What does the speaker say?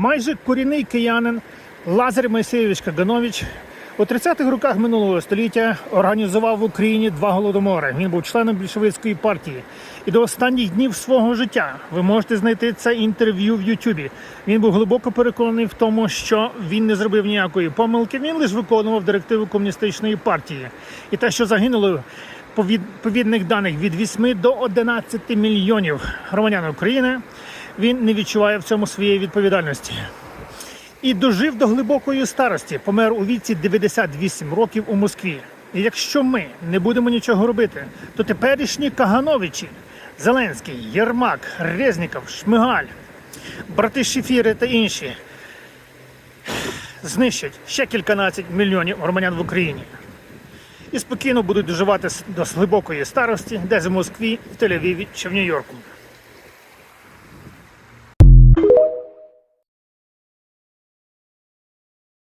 майже корінний киянин Лазар Мойсеєвич Каганович у 30-х роках минулого століття організував в Україні два голодомори. Він був членом більшовицької партії. І до останніх днів свого життя ви можете знайти це інтерв'ю в Ютубі. Він був глибоко переконаний в тому, що він не зробив ніякої помилки. Він лише виконував директиви комуністичної партії. І те, що загинуло по відповідних даних від 8 до 11 мільйонів громадян України, він не відчуває в цьому своєї відповідальності. І дожив до глибокої старості, помер у віці 98 років у Москві. І якщо ми не будемо нічого робити, то теперішні Кагановичі, Зеленський, Єрмак, Резніков, Шмигаль, брати Шефіри та інші знищать ще кільканадцять мільйонів громадян в Україні. І спокійно будуть доживати до глибокої старості, десь в Москві, в Тель-Авіві чи в Нью-Йорку.